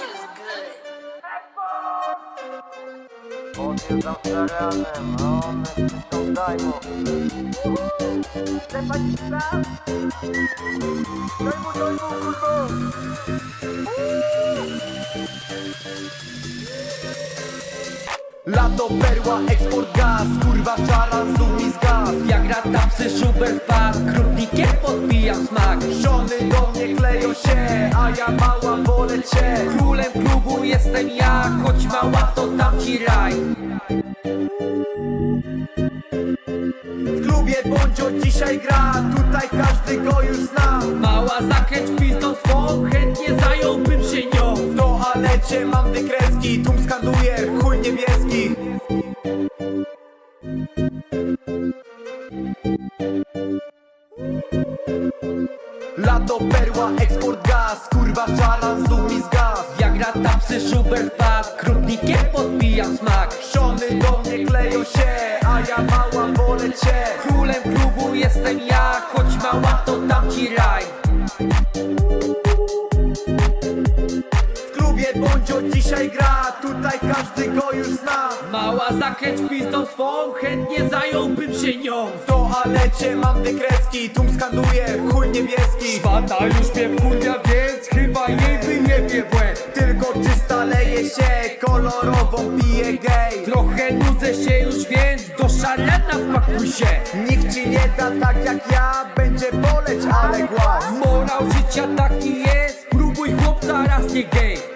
is good. Odjeżdżam Lato perła, eksport gaz Kurwa szara, zoom i zgaz Jak rata psy, szubert, Mnie kleją się A ja mała wolę cię. Królem klubu jestem ja Choć mała to dam ci raj. W klubie Bądzio dzisiaj gra Tutaj każdy go już zna. Mała zakręć pizdą swą Chętnie zająłbym się nią. W toalecie mam wykreski Tłum skanduje chuj niebieski Lato, perła, eksport, gaz Kurwa szara, znów mi zgas Jak rata psy szubel wpadł Krupnikiem podbijam smak. Żony do mnie kleją się A ja mała wolę cię. Królem klubu jestem ja Choć mała to dam ci raj. W klubie Bądzio dzisiaj gra Tutaj każdy go już zna. Mała zakręć pizdą swą Chętnie zająłbym się nią. W toalecie mam wykreski Tłum skanduje chuj niebieski. Banda już mnie wkurwia, więc chyba jej wyjebie w łeb. Tylko czysta leje się Kolorową pije gej. Trochę nudzę się już, więc do szalena pakuj się. Nikt ci nie da tak jak ja Będzie boleć ale głaz. Morał życia taki jest Próbuj chłopca, raz nie gej